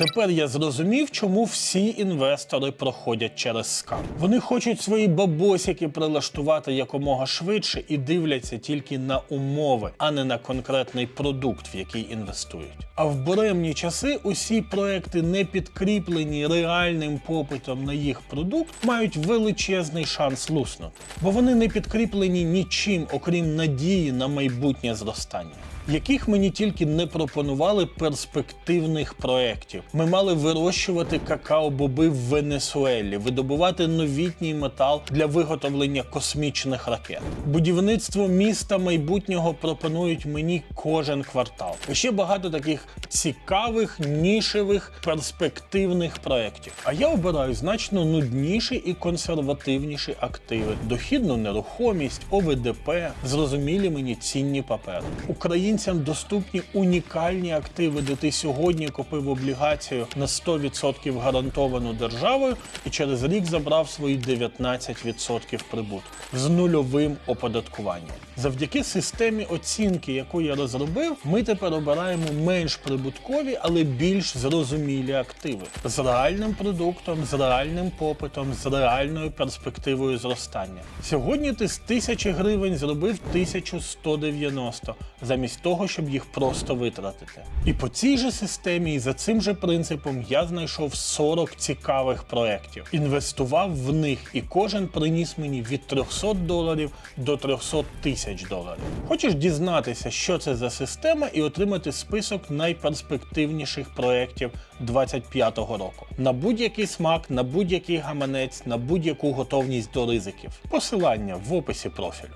Тепер я зрозумів, чому всі інвестори проходять через скам. Вони хочуть свої бабосики прилаштувати якомога швидше і дивляться тільки на умови, а не на конкретний продукт, в який інвестують. А в буремні часи усі проекти, не підкріплені реальним попитом на їх продукт, мають величезний шанс луснути, бо вони не підкріплені нічим, окрім надії на майбутнє зростання. Яких мені тільки не пропонували перспективних проєктів. Ми мали вирощувати какао-боби в Венесуелі, видобувати новітній метал для виготовлення космічних ракет. Будівництво міста майбутнього пропонують мені кожен квартал. Ще багато таких цікавих, нішевих, перспективних проєктів. А я обираю значно нудніші і консервативніші активи: дохідну нерухомість, ОВДП, зрозумілі мені цінні папери. Українцям доступні унікальні активи, де ти сьогодні купив облігацію на 100% гарантовану державою і через рік забрав свої 19% прибутку з нульовим оподаткуванням. Завдяки системі оцінки, яку я розробив, ми тепер обираємо менш прибуткові, але більш зрозумілі активи з реальним продуктом, з реальним попитом, з реальною перспективою зростання. Сьогодні ти з тисячі гривень зробив 1190, замість того, щоб їх просто витратити. І по цій же системі, і за цим же принципом я знайшов 40 цікавих проєктів, інвестував в них, і кожен приніс мені від 300 доларів до 300 тисяч доларів. Хочеш дізнатися, що це за система, і отримати список найперспективніших проєктів 25-го року на будь-який смак, на будь-який гаманець, на будь-яку готовність до ризиків. Посилання в описі профілю.